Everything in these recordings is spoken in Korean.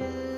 to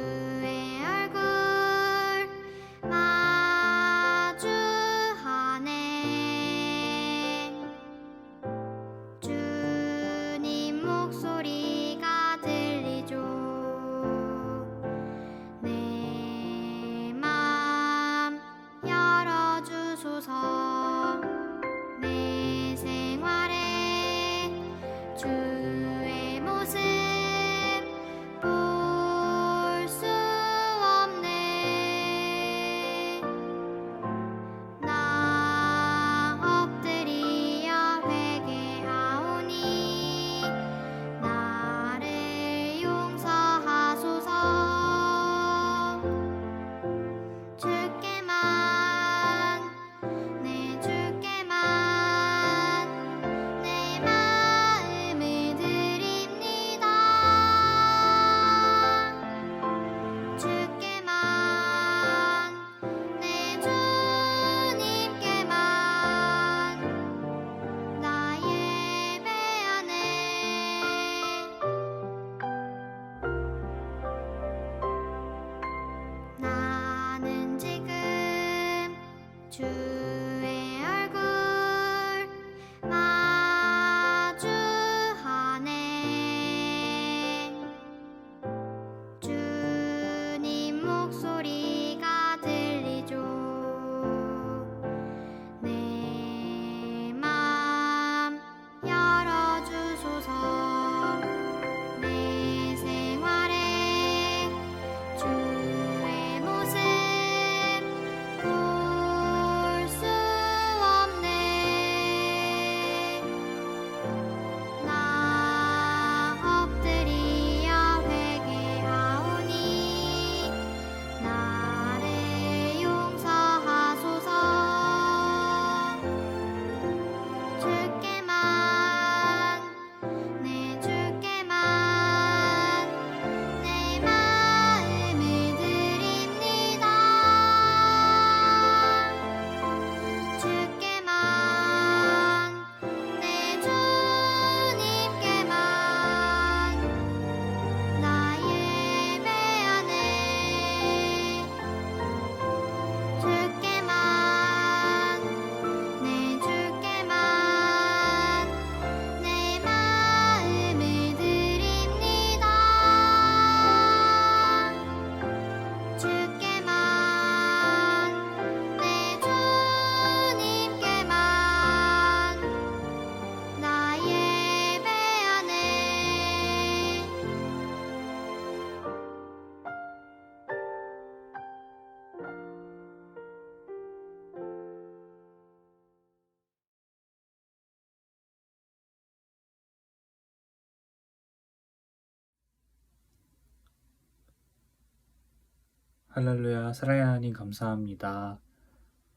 할렐루야, 사랑의 하나님 감사합니다.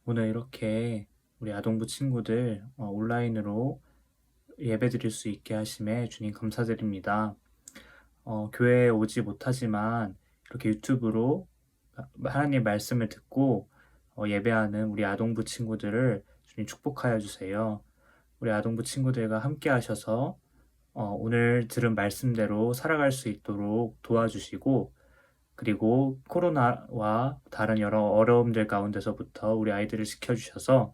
오늘 이렇게 우리 아동부 친구들 어, 온라인으로 예배 드릴 수 있게 하심에 주님 감사드립니다. 어, 교회에 오지 못하지만 이렇게 유튜브로 하나님 말씀을 듣고 어, 예배하는 우리 아동부 친구들을 주님 축복하여 주세요. 우리 아동부 친구들과 함께 하셔서 어, 오늘 들은 말씀대로 살아갈 수 있도록 도와주시고 그리고 코로나와 다른 여러 어려움들 가운데서부터 우리 아이들을 지켜주셔서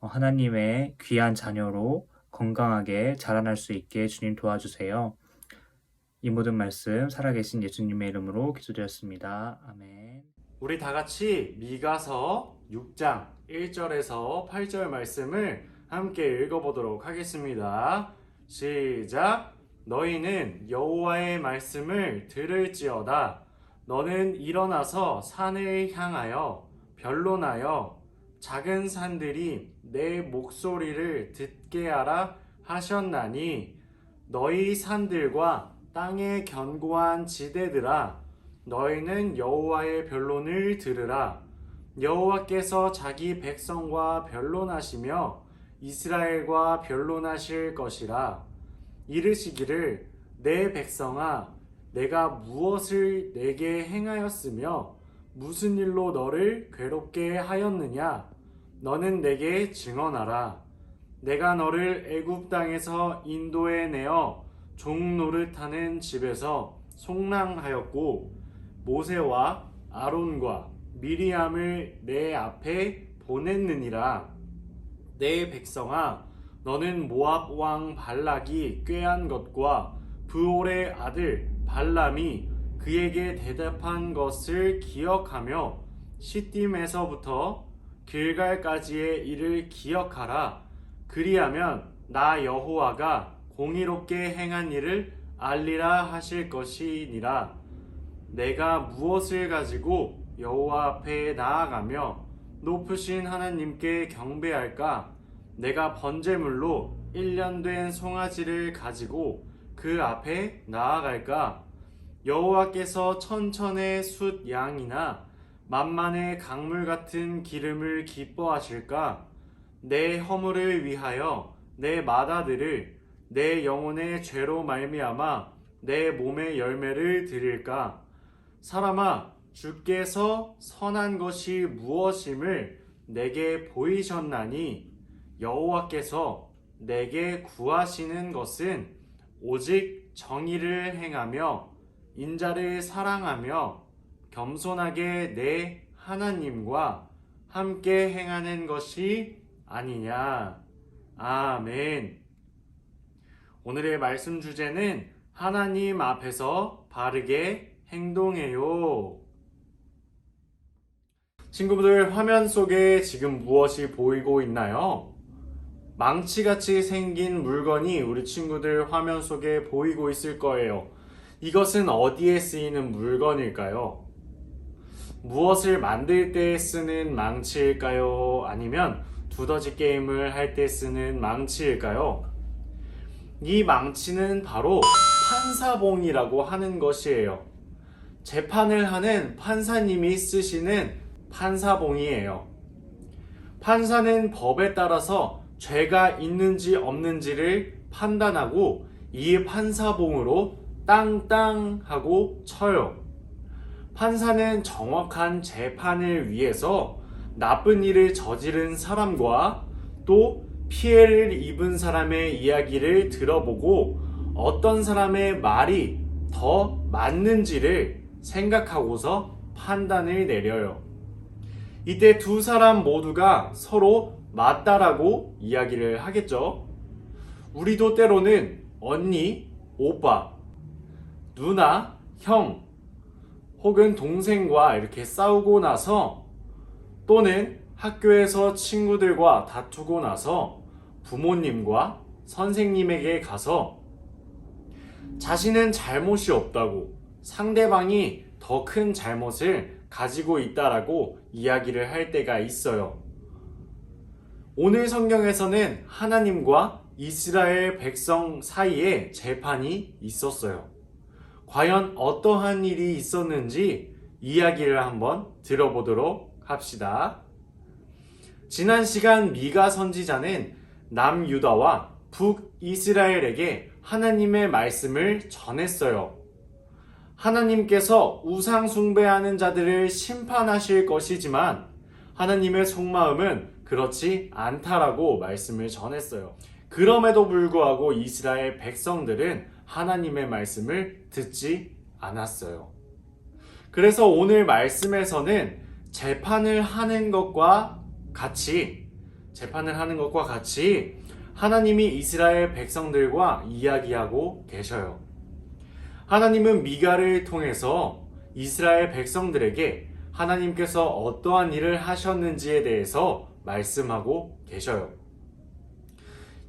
어, 하나님의 귀한 자녀로 건강하게 자라날 수 있게 주님 도와주세요. 이 모든 말씀 살아계신 예수님의 이름으로 기도드렸습니다. 아멘. 우리 다 같이 미가서 6장 1절에서 8절 말씀을 함께 읽어보도록 하겠습니다. 시작. 너희는 여호와의 말씀을 들을지어다. 너는 일어나서 산을 향하여 변론하여 작은 산들이 내 목소리를 듣게 하라 하셨나니 너희 산들과 땅의 견고한 지대들아 너희는 여호와의 변론을 들으라. 여호와께서 자기 백성과 변론하시며 이스라엘과 변론하실 것이라. 이르시기를 내 백성아 내가 무엇을 내게 행하였으며 무슨 일로 너를 괴롭게 하였느냐? 너는 내게 증언하라. 내가 너를 애굽 땅에서 인도해 내어 종 노릇하는 집에서 속랑하였고 모세와 아론과 미리암을 내 앞에 보냈느니라. 내 백성아 너는 모압 왕 발락이 꾀한 것과 브올의 아들 발람이 그에게 대답한 것을 기억하며 시딤에서부터 길갈까지의 일을 기억하라 그리하면 나 여호와가 공의롭게 행한 일을 알리라 하실 것이니라. 내가 무엇을 가지고 여호와 앞에 나아가며 높으신 하나님께 경배할까? 내가 번제물로 1년 된 송아지를 가지고 그 앞에 나아갈까? 여호와께서 천천의 숫 양이나 만만의 강물 같은 기름을 기뻐하실까? 내 허물을 위하여 내 마다들을 내 영혼의 죄로 말미암아 내 몸의 열매를 드릴까? 사람아, 주께서 선한 것이 무엇임을 내게 보이셨나니 여호와께서 내게 구하시는 것은 오직 정의를 행하며 인자를 사랑하며 겸손하게 내 하나님과 함께 행하는 것이 아니냐. 아멘. 오늘의 말씀 주제는 하나님 앞에서 바르게 행동해요. 친구들 화면 속에 지금 무엇이 보이고 있나요? 망치같이 생긴 물건이 우리 친구들 화면 속에 보이고 있을 거예요. 이것은 어디에 쓰이는 물건일까요? 무엇을 만들 때 쓰는 망치일까요? 아니면 두더지 게임을 할 때 쓰는 망치일까요? 이 망치는 바로 판사봉이라고 하는 것이에요. 재판을 하는 판사님이 쓰시는 판사봉이에요. 판사는 법에 따라서 죄가 있는지 없는지를 판단하고 이 판사봉으로 땅땅 하고 쳐요. 판사는 정확한 재판을 위해서 나쁜 일을 저지른 사람과 또 피해를 입은 사람의 이야기를 들어보고 어떤 사람의 말이 더 맞는지를 생각하고서 판단을 내려요. 이때 두 사람 모두가 서로 맞다라고 이야기를 하겠죠. 우리도 때로는 언니, 오빠, 누나, 형, 혹은 동생과 이렇게 싸우고 나서 또는 학교에서 친구들과 다투고 나서 부모님과 선생님에게 가서 자신은 잘못이 없다고 상대방이 더 큰 잘못을 가지고 있다라고 이야기를 할 때가 있어요. 오늘 성경에서는 하나님과 이스라엘 백성 사이에 재판이 있었어요. 과연 어떠한 일이 있었는지 이야기를 한번 들어보도록 합시다. 지난 시간 미가 선지자는 남유다와 북이스라엘에게 하나님의 말씀을 전했어요. 하나님께서 우상 숭배하는 자들을 심판하실 것이지만 하나님의 속마음은 그렇지 않다라고 말씀을 전했어요. 그럼에도 불구하고 이스라엘 백성들은 하나님의 말씀을 듣지 않았어요. 그래서 오늘 말씀에서는 재판을 하는 것과 같이 재판을 하는 것과 같이 하나님이 이스라엘 백성들과 이야기하고 계셔요. 하나님은 미가를 통해서 이스라엘 백성들에게 하나님께서 어떠한 일을 하셨는지에 대해서 말씀하고 계셔요.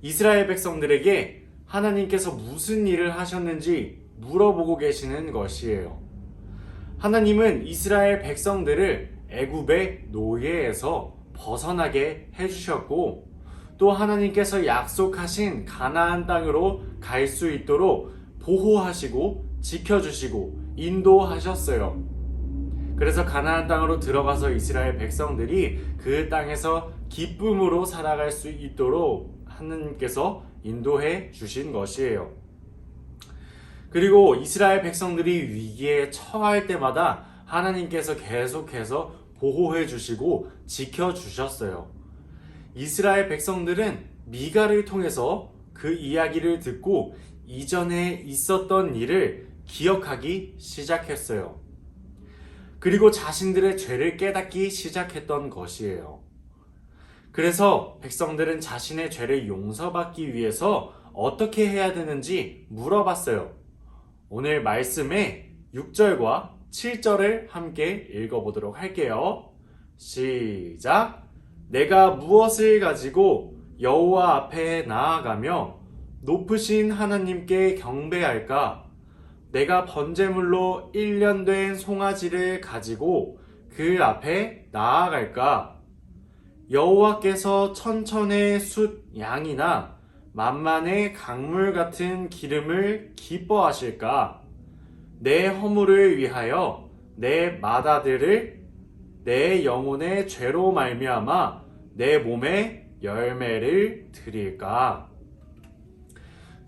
이스라엘 백성들에게 하나님께서 무슨 일을 하셨는지 물어보고 계시는 것이에요. 하나님은 이스라엘 백성들을 애굽의 노예에서 벗어나게 해주셨고 또 하나님께서 약속하신 가나안 땅으로 갈 수 있도록 보호하시고 지켜주시고 인도하셨어요. 그래서 가나안 땅으로 들어가서 이스라엘 백성들이 그 땅에서 기쁨으로 살아갈 수 있도록 하나님께서 인도해 주신 것이에요. 그리고 이스라엘 백성들이 위기에 처할 때마다 하나님께서 계속해서 보호해 주시고 지켜 주셨어요. 이스라엘 백성들은 미가를 통해서 그 이야기를 듣고 이전에 있었던 일을 기억하기 시작했어요. 그리고 자신들의 죄를 깨닫기 시작했던 것이에요. 그래서 백성들은 자신의 죄를 용서받기 위해서 어떻게 해야 되는지 물어봤어요. 오늘 말씀의 6절과 7절을 함께 읽어보도록 할게요. 시작. 내가 무엇을 가지고 여호와 앞에 나아가며 높으신 하나님께 경배할까? 내가 번제물로 1년 된 송아지를 가지고 그 앞에 나아갈까? 여호와께서 천천의 숫 양이나 만만의 강물 같은 기름을 기뻐하실까? 내 허물을 위하여 내 마다들을 내 영혼의 죄로 말미암아 내 몸에 열매를 드릴까?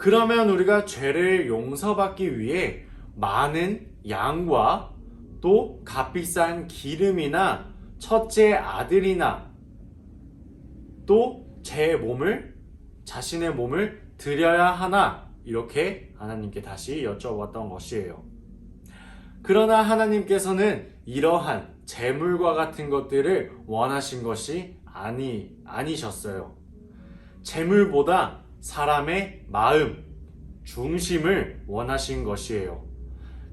그러면 우리가 죄를 용서받기 위해 많은 양과 또 값비싼 기름이나 첫째 아들이나 또 제 몸을 자신의 몸을 드려야 하나 이렇게 하나님께 다시 여쭤봤던 것이에요. 그러나 하나님께서는 이러한 재물과 같은 것들을 원하신 것이 아니 아니셨어요. 재물보다 사람의 마음, 중심을 원하신 것이에요.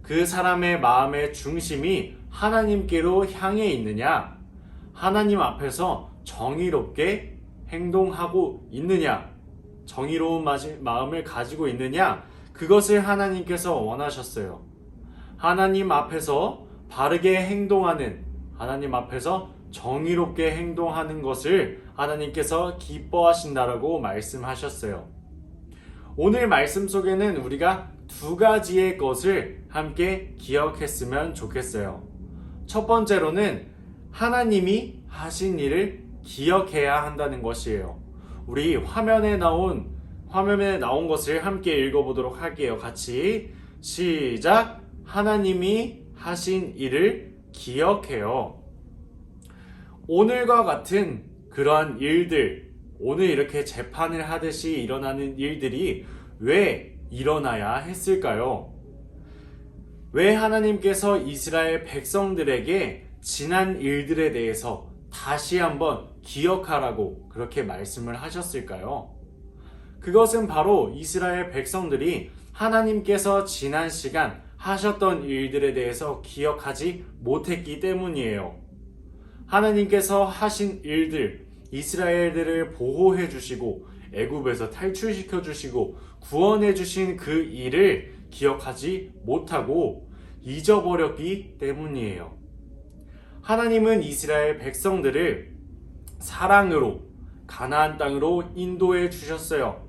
그 사람의 마음의 중심이 하나님께로 향해 있느냐? 하나님 앞에서 정의롭게 행동하고 있느냐? 정의로운 마음을 가지고 있느냐? 그것을 하나님께서 원하셨어요. 하나님 앞에서 바르게 행동하는, 하나님 앞에서 정의롭게 행동하는 것을 하나님께서 기뻐하신다라고 말씀하셨어요. 오늘 말씀 속에는 우리가 두 가지의 것을 함께 기억했으면 좋겠어요. 첫 번째로는 하나님이 하신 일을 기억해야 한다는 것이에요. 우리 화면에 나온 화면에 나온 것을 함께 읽어보도록 할게요. 같이 시작. 하나님이 하신 일을 기억해요. 오늘과 같은 그러한 일들, 오늘 이렇게 재판을 하듯이 일어나는 일들이 왜 일어나야 했을까요? 왜 하나님께서 이스라엘 백성들에게 지난 일들에 대해서 다시 한번 기억하라고 그렇게 말씀을 하셨을까요? 그것은 바로 이스라엘 백성들이 하나님께서 지난 시간 하셨던 일들에 대해서 기억하지 못했기 때문이에요. 하나님께서 하신 일들, 이스라엘들을 보호해 주시고 애굽에서 탈출시켜 주시고 구원해 주신 그 일을 기억하지 못하고 잊어버렸기 때문이에요. 하나님은 이스라엘 백성들을 사랑으로 가나안 땅으로 인도해 주셨어요.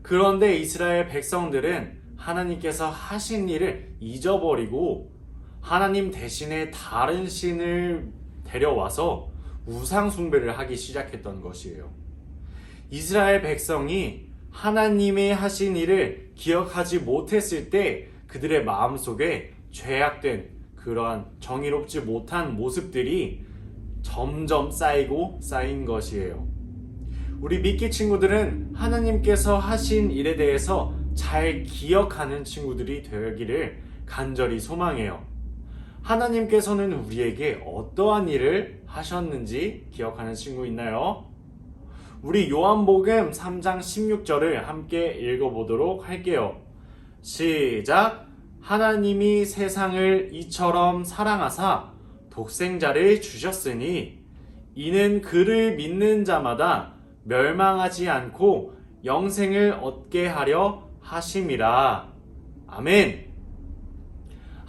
그런데 이스라엘 백성들은 하나님께서 하신 일을 잊어버리고 하나님 대신에 다른 신을 데려와서 우상 숭배를 하기 시작했던 것이에요. 이스라엘 백성이 하나님이 하신 일을 기억하지 못했을 때 그들의 마음속에 죄악된 그러한 정의롭지 못한 모습들이 점점 쌓이고 쌓인 것이에요. 우리 믿기 친구들은 하나님께서 하신 일에 대해서 잘 기억하는 친구들이 되기를 간절히 소망해요. 하나님께서는 우리에게 어떠한 일을 하셨는지 기억하는 친구 있나요? 우리 요한복음 3장 16절을 함께 읽어보도록 할게요. 시작. 하나님이 세상을 이처럼 사랑하사 독생자를 주셨으니 이는 그를 믿는 자마다 멸망하지 않고 영생을 얻게 하려 하심이라. 아멘.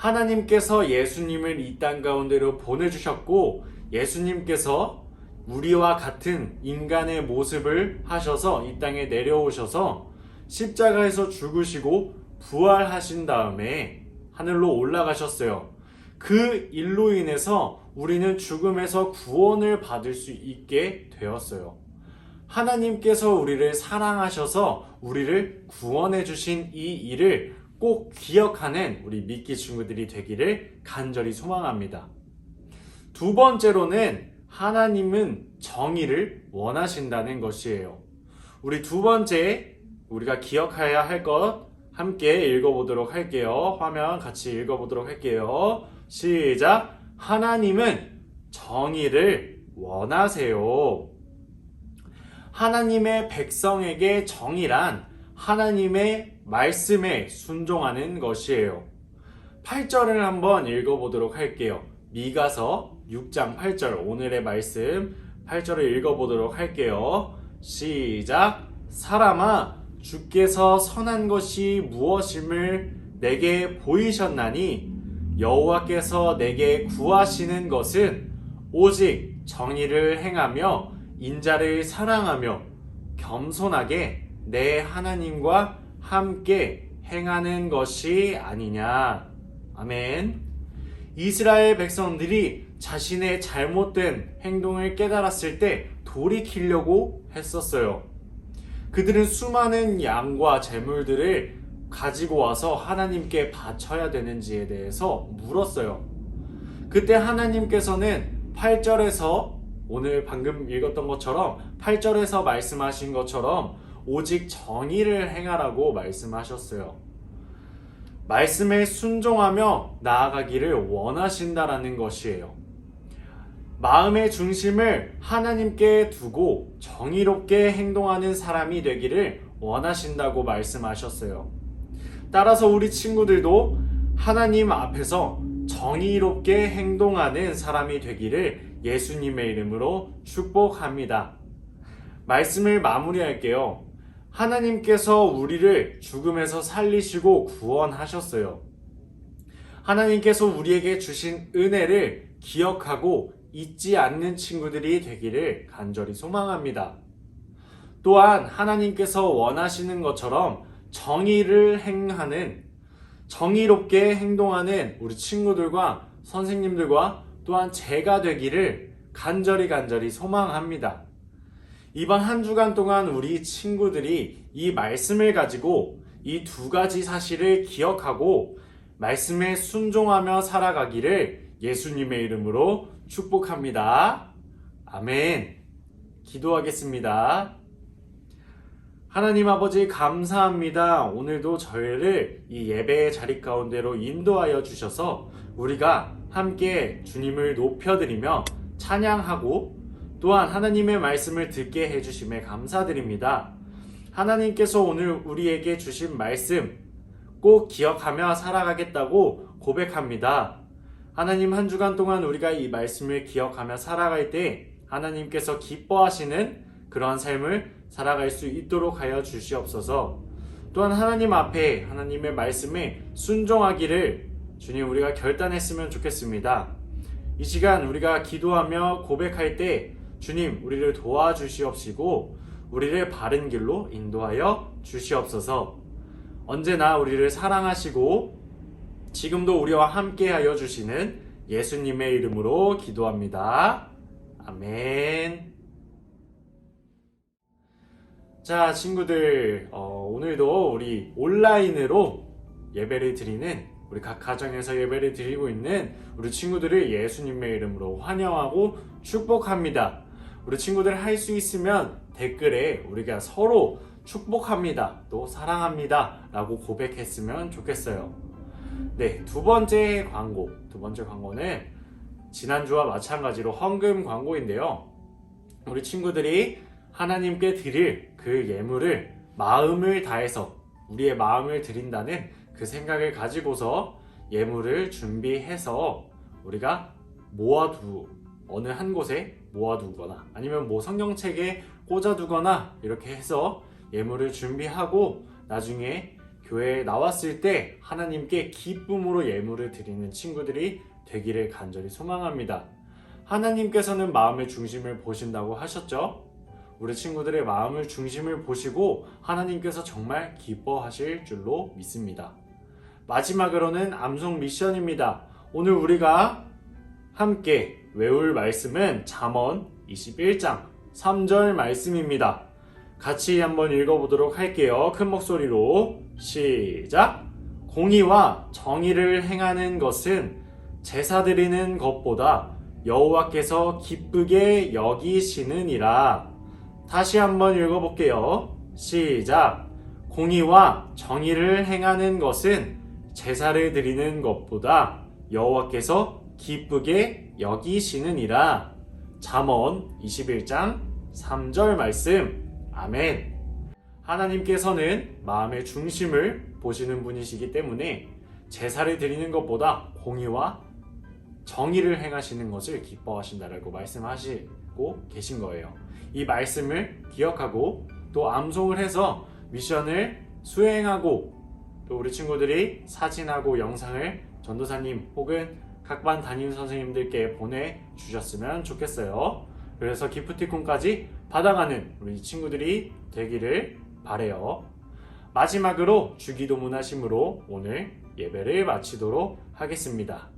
하나님께서 예수님을 이 땅 가운데로 보내주셨고 예수님께서 우리와 같은 인간의 모습을 하셔서 이 땅에 내려오셔서 십자가에서 죽으시고 부활하신 다음에 하늘로 올라가셨어요. 그 일로 인해서 우리는 죽음에서 구원을 받을 수 있게 되었어요. 하나님께서 우리를 사랑하셔서 우리를 구원해 주신 이 일을 꼭 기억하는 우리 믿기 친구들이 되기를 간절히 소망합니다. 두 번째로는 하나님은 정의를 원하신다는 것이에요. 우리 두 번째 우리가 기억해야 할 것 함께 읽어보도록 할게요. 화면 같이 읽어보도록 할게요. 시작. 하나님은 정의를 원하세요. 하나님의 백성에게 정의란 하나님의 말씀에 순종하는 것이에요. 8절을 한번 읽어보도록 할게요. 미가서 6장 8절 오늘의 말씀 8절을 읽어보도록 할게요. 시작. 사람아 주께서 선한 것이 무엇임을 내게 보이셨나니 여호와께서 내게 구하시는 것은 오직 정의를 행하며 인자를 사랑하며 겸손하게 내 하나님과 함께 행하는 것이 아니냐. 아멘. 이스라엘 백성들이 자신의 잘못된 행동을 깨달았을 때 돌이키려고 했었어요. 그들은 수많은 양과 재물들을 가지고 와서 하나님께 바쳐야 되는지에 대해서 물었어요. 그때 하나님께서는 8절에서 오늘 방금 읽었던 것처럼 8절에서 말씀하신 것처럼 오직 정의를 행하라고 말씀하셨어요. 말씀에 순종하며 나아가기를 원하신다라는 것이에요. 마음의 중심을 하나님께 두고 정의롭게 행동하는 사람이 되기를 원하신다고 말씀하셨어요. 따라서 우리 친구들도 하나님 앞에서 정의롭게 행동하는 사람이 되기를 예수님의 이름으로 축복합니다. 말씀을 마무리할게요. 하나님께서 우리를 죽음에서 살리시고 구원하셨어요. 하나님께서 우리에게 주신 은혜를 기억하고 잊지 않는 친구들이 되기를 간절히 소망합니다. 또한 하나님께서 원하시는 것처럼 정의를 행하는 정의롭게 행동하는 우리 친구들과 선생님들과 또한 제가 되기를 간절히 간절히 소망합니다. 이번 한 주간 동안 우리 친구들이 이 말씀을 가지고 이 두 가지 사실을 기억하고 말씀에 순종하며 살아가기를 예수님의 이름으로 축복합니다. 아멘. 기도하겠습니다. 하나님 아버지 감사합니다. 오늘도 저희를 이 예배의 자리 가운데로 인도하여 주셔서 우리가 함께 주님을 높여드리며 찬양하고 또한 하나님의 말씀을 듣게 해주심에 감사드립니다. 하나님께서 오늘 우리에게 주신 말씀 꼭 기억하며 살아가겠다고 고백합니다. 하나님 한 주간 동안 우리가 이 말씀을 기억하며 살아갈 때 하나님께서 기뻐하시는 그러한 삶을 살아갈 수 있도록 하여 주시옵소서. 또한 하나님 앞에 하나님의 말씀에 순종하기를 주님 우리가 결단했으면 좋겠습니다. 이 시간 우리가 기도하며 고백할 때 주님 우리를 도와주시옵시고 우리를 바른 길로 인도하여 주시옵소서. 언제나 우리를 사랑하시고 지금도 우리와 함께하여 주시는 예수님의 이름으로 기도합니다. 아멘. 자, 친구들, 어, 오늘도 우리 온라인으로 예배를 드리는 우리 각 가정에서 예배를 드리고 있는 우리 친구들을 예수님의 이름으로 환영하고 축복합니다. 우리 친구들 할 수 있으면 댓글에 우리가 서로 축복합니다. 또 사랑합니다. 라고 고백했으면 좋겠어요. 네, 두 번째 광고. 두 번째 광고는 지난주와 마찬가지로 헌금 광고인데요. 우리 친구들이 하나님께 드릴 그 예물을 마음을 다해서 우리의 마음을 드린다는 그 생각을 가지고서 예물을 준비해서 우리가 모아두 어느 한 곳에 모아두거나 아니면 뭐 성경책에 꽂아두거나 이렇게 해서 예물을 준비하고 나중에 교회에 나왔을 때 하나님께 기쁨으로 예물을 드리는 친구들이 되기를 간절히 소망합니다. 하나님께서는 마음의 중심을 보신다고 하셨죠? 우리 친구들의 마음을 중심을 보시고 하나님께서 정말 기뻐하실 줄로 믿습니다. 마지막으로는 암송 미션입니다. 오늘 우리가 함께 외울 말씀은 잠언 21장 3절 말씀입니다. 같이 한번 읽어보도록 할게요. 큰 목소리로 시작. 공의와 정의를 행하는 것은 제사 드리는 것보다 여호와께서 기쁘게 여기시느니라. 다시 한번 읽어볼게요. 시작. 공의와 정의를 행하는 것은 제사를 드리는 것보다 여호와께서 기쁘게 여기시느니라. 잠언 21장 3절 말씀. 아멘. 하나님께서는 마음의 중심을 보시는 분이시기 때문에 제사를 드리는 것보다 공의와 정의를 행하시는 것을 기뻐하신다라고 말씀하시고 계신 거예요. 이 말씀을 기억하고 또 암송을 해서 미션을 수행하고 또 우리 친구들이 사진하고 영상을 전도사님 혹은 각 반 담임 선생님들께 보내주셨으면 좋겠어요. 그래서 기프티콘까지 받아가는 우리 친구들이 되기를 바래요. 마지막으로 주기도문 하심으로 오늘 예배를 마치도록 하겠습니다.